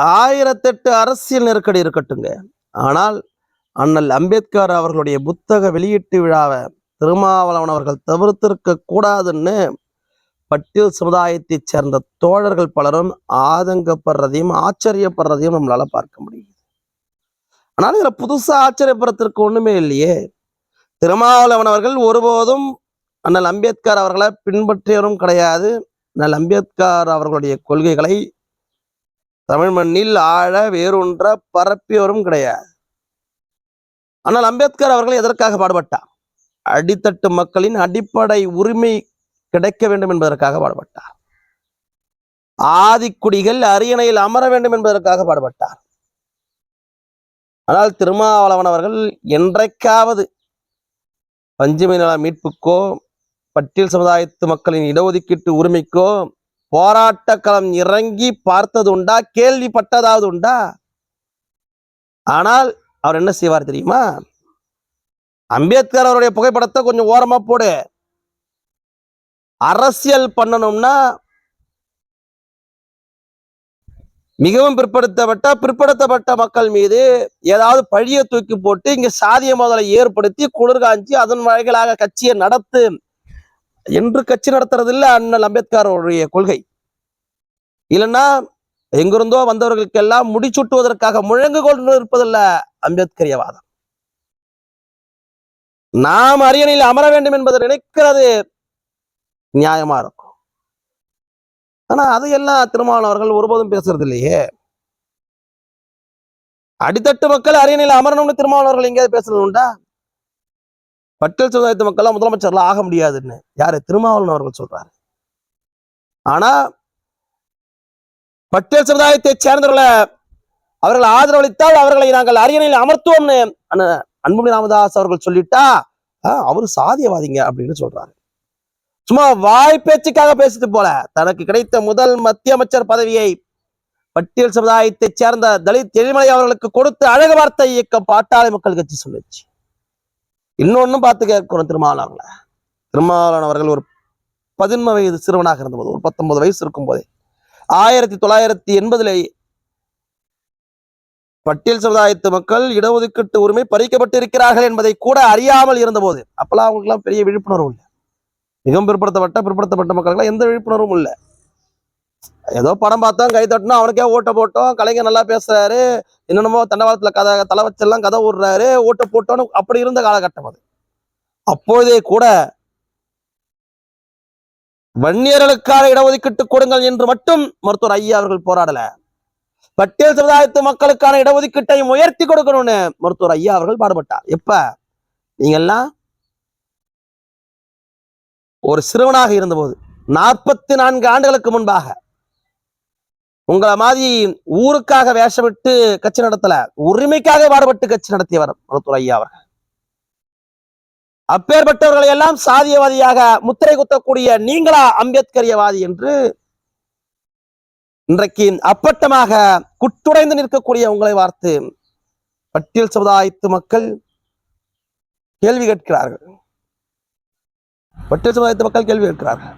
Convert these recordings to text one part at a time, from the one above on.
ஆயிரத்தெட்டு அரசியல் நெருக்கடி இருக்கட்டுங்க. ஆனால் அண்ணல் அம்பேத்கர் அவர்களுடைய புத்தக வெளியீட்டு விழாவை திருமாவளவன் அவர்கள் தவிர்த்திருக்க கூடாதுன்னு பட்டியல் சமுதாயத்தைச் சேர்ந்த தோழர்கள் பலரும் ஆதங்கப்படுறதையும் ஆச்சரியப்படுறதையும் நம்மளால பார்க்க முடியுது. ஆனால் இதில் புதுசா ஆச்சரியப்படுறதுக்கு ஒண்ணுமே இல்லையே. திருமாவளவன் அவர்கள் ஒருபோதும் அண்ணல் அம்பேத்கர் அவர்களை பின்பற்றியவரும் கிடையாது. அண்ணல் அம்பேத்கர் அவர்களுடைய கொள்கைகளை தமிழ் மண்ணில் ஆழ வேரூன்ற பரப்பியவரும் கிடையாது. ஆனால் அம்பேத்கர் அவர்கள் எதற்காக பாடுபட்டார்? அடித்தட்டு மக்களின் அடிப்படை உரிமை கிடைக்க வேண்டும் என்பதற்காக பாடுபட்டார். ஆதிக்குடிகள் அரியணையில் அமர வேண்டும் என்பதற்காக பாடுபட்டார். ஆனால் திருமாவளவன் அவர்கள் என்றைக்காவது பஞ்சமி நல மீட்புக்கோ பட்டியல் சமுதாயத்து மக்களின் இடஒதுக்கீட்டு உரிமைக்கோ போராட்ட களம் இறங்கி பார்த்தது உண்டா கேள்விப்பட்டதாவது உண்டா ஆனால் அவர் என்ன செய்வார் தெரியுமா? அம்பேத்கர் அவருடைய புகைப்படத்தை கொஞ்சம் ஓரமா போடு. அரசியல் பண்ணணும்னா மிகவும் பிற்படுத்தப்பட்ட பிற்படுத்தப்பட்ட மக்கள் மீது ஏதாவது பழிய தூக்கி போட்டு இங்க சாதிய முதலை ஏற்படுத்தி குளிர் காஞ்சி அதன் வகைகளாக கட்சியை நடத்து. என்று கட்சி நடத்துறது இல்ல அண்ணல் அம்பேத்கர் அவருடைய கொள்கை. இல்லைன்னா எங்கிருந்தோ வந்தவர்களுக்கெல்லாம் முடிச்சுட்டுவதற்காக முழங்கு கொண்டு இருப்பதில்ல அம்பேத்கரியவாதம் நாம் அரியணையில் அமர வேண்டும் என்பதை நினைக்கிறது நியாயமா இருக்கும். ஆனா அதையெல்லாம் திருமாவளவர்கள் ஒருபோதும் பேசுறது இல்லையே அடித்தட்டு மக்கள் அரியணையில் அமரணும்னு திருமாவளவர்கள் எங்கேயாவது பேசுறது உண்டா? பட்டியல் சமுதாயத்து மக்கள் முதலமைச்சர்லாம் ஆக முடியாதுன்னு. யாரு? திருமாவளவன் அவர்கள் சொல்றாரு. ஆனா பட்டியல் சமுதாயத்தை சேர்ந்தவர்களை அவர்கள் ஆதரவளித்தால் அவர்களை நாங்கள் அரியணையில் அமர்த்துவோம்னு அன்புமணி ராமதாஸ் அவர்கள் சொல்லிட்டா அவரு சாதியவாதிங்க அப்படின்னு சொல்றாரு. சும்மா வாய் பேச்சுக்காக பேசிட்டு போல தனக்கு கிடைத்த முதல் மத்திய அமைச்சர் பதவியை பட்டியல் சமுதாயத்தை சேர்ந்த தலித் எழிமலை அவர்களுக்கு கொடுத்து அழகு வார்த்தை இயக்கம் பாட்டாளி மக்கள் கட்சி சொல்லுச்சு. இன்னொன்னும் பார்த்து கேட்கிறோம் திருமாவளவர்களை. திருமாவளவன் அவர்கள் ஒரு பதின்ம வயது சிறுவனாக இருந்தபோது ஒரு பத்தொன்பது வயசு இருக்கும் போதே ஆயிரத்தி தொள்ளாயிரத்தி எண்பதுல பட்டியல் சமுதாயத்து மக்கள் இடஒதுக்கீட்டு உரிமை பறிக்கப்பட்டிருக்கிறார்கள் என்பதை கூட அறியாமல் இருந்தபோது அப்பெல்லாம் அவங்களுக்குலாம் பெரிய விழிப்புணர்வு இல்லை. மிகவும் பிற்படுத்தப்பட்ட பிற்படுத்தப்பட்ட மக்களுக்கெல்லாம் எந்த விழிப்புணர்வும் இல்லை. ஏதோ படம் பார்த்தோம் கை தட்டினோம் அவனுக்கே ஓட்டை போட்டோம் கலைஞர் நல்லா பேசுறாரு என்னென்னமோ தண்டவாளத்துல கதை தலை வச்செல்லாம் கதை விடுறாரு ஓட்டை போட்டோன்னு அப்படி இருந்த காலகட்டம் அது. அப்பொழுதே கூட வன்னியர்களுக்கான இடஒதுக்கீட்டு கொடுங்கள் என்று மட்டும் மருத்துவர் ஐயா அவர்கள் போராடல. பட்டியல் சமுதாயத்து மக்களுக்கான இடஒதுக்கீட்டை உயர்த்தி கொடுக்கணும்னு மருத்துவர் ஐயா அவர்கள் பாடுபட்டார். எப்ப? நீங்கெல்லாம் ஒரு சிறுவனாக இருந்தபோது நாற்பத்தி நான்கு ஆண்டுகளுக்கு முன்பாக உங்களை மாதிரி ஊருக்காக வேஷமிட்டு கட்சி நடத்தல உரிமைக்காக பாடுபட்டு கட்சி நடத்தியவர் மருத்துவர் ஐயா அவர்கள். அப்பேற்பட்டவர்களை எல்லாம் சாதியவாதியாக முத்திரை குத்தக்கூடிய நீங்களா அம்பேத்கரியவாதி என்று இன்றைக்கு அப்பட்டமாக குட்டுடைந்து நிற்கக்கூடிய உங்களை பார்த்து பட்டியல் சமுதாயத்து மக்கள் கேள்வி கேட்கிறார்கள். பட்டியல் சமுதாயத்து மக்கள் கேள்வி கேட்கிறார்கள்.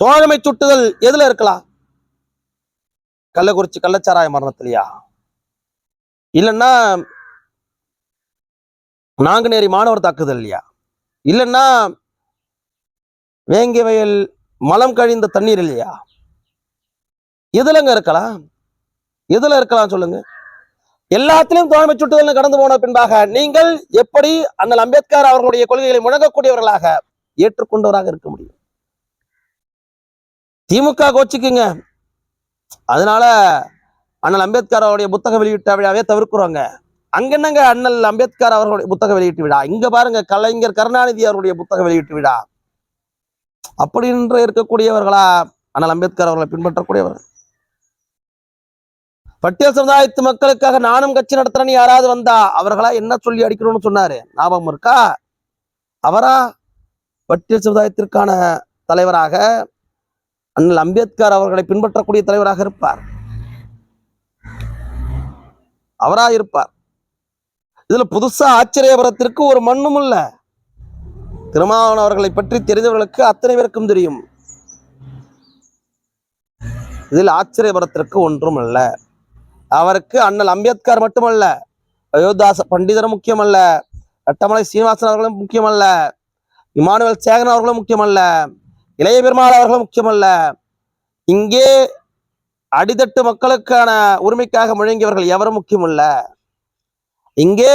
தோழமை சுட்டுதல் எதுல இருக்கலாம்? கள்ளக்குறிச்சி கள்ளச்சாராய மரணத்திலையா? இல்லைன்னா நாங்குநேரி மாணவர் தாக்குதல் இல்லையா இல்லைன்னா வேங்கை வயல் மலம் கழிந்த தண்ணீர் இல்லையா? எதுலங்க இருக்கலாம்? எதுல இருக்கலாம் சொல்லுங்க. எல்லாத்திலும் தோழமை சுட்டுதல் கடந்து போன பின்பாக நீங்கள் எப்படி அண்ணல் அம்பேத்கர் அவர்களுடைய கொள்கைகளை முழங்கக்கூடியவர்களாக ஏற்றுக்கொண்டவராக இருக்க முடியும்? திமுக கோச்சிக்குங்க. அதனால அண்ணல் அம்பேத்கர் அவருடைய புத்தக வெளியீட்டு விழாவே தவிர்க்கிறோங்க. அங்க என்னங்க அண்ணல் அம்பேத்கர் அவர்களுடைய புத்தக வெளியீட்டு விழா? இங்க பாருங்க கலைஞர் கருணாநிதி அவருடைய புத்தக வெளியீட்டு விழா. அப்படின்ற இருக்கக்கூடியவர்களா அண்ணல் அம்பேத்கர் அவர்களை பின்பற்றக்கூடியவர்கள்? பட்டியல் சமுதாயத்து மக்களுக்காக நானும் கட்சி நடத்துறேன்னு யாராவது வந்தா அவர்களா என்ன சொல்லி அடிக்கணும்னு சொன்னாரு? ஞாபகம் இருக்கா? அவரா? பட்டியல் சமுதாயத்திற்கான தலைவராக அண்ணல் அம்பேத்கர் அவர்களை பின்பற்றக்கூடிய தலைவராக இருப்பார். அவரா இருப்பார் இதுல புதுசா ஆச்சரியபுரத்திற்கு ஒரு மண்ணும் இல்ல. திருமாவன் அவர்களை பற்றி தெரிந்தவர்களுக்கு அத்தனை பேருக்கும் தெரியும். இதில் ஆச்சரியபுரத்திற்கு ஒன்றும் அல்ல. அவருக்கு அண்ணல் அம்பேத்கர் மட்டுமல்ல. அயோத்தாச பண்டிதரும் முக்கியமல்ல. ரட்டமலை சீனிவாசன் அவர்களும் முக்கியமல்ல. இமானுவேல் சேகன் அவர்களும் முக்கியமல்ல. இளைய பெருமாள் அவர்கள் முக்கியமல்ல. இங்கே அடித்தட்டு மக்களுக்கான உரிமைக்காக முழங்கியவர்கள் எவரும் முக்கியமல்ல. இங்கே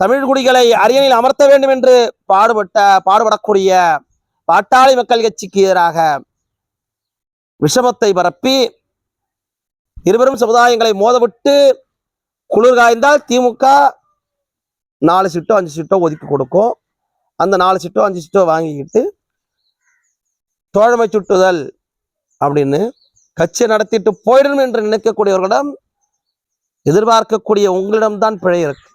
தமிழ் குடிகளை அரியணையில் அமர்த்த வேண்டும் என்று பாடுபட்ட பாடுபடக்கூடிய பாட்டாளி மக்கள் கட்சிக்கு எதிராக விஷமத்தை பரப்பி இருவரும் சமுதாயங்களை மோதவிட்டு குளிர் காய்ந்தால் திமுக நாலு சீட்டோ அஞ்சு சீட்டோ ஒதுக்கி கொடுக்கும். அந்த நாலு சீட்டோ அஞ்சு சீட்டோ வாங்கிக்கிட்டு தோழமை சுட்டுதல் அப்படின்னு கட்சி நடத்திட்டு போயிடணும் என்று நினைக்கக்கூடியவர்களிடம் எதிர்பார்க்கக்கூடிய உங்களிடம்தான் பிழை இருக்கு.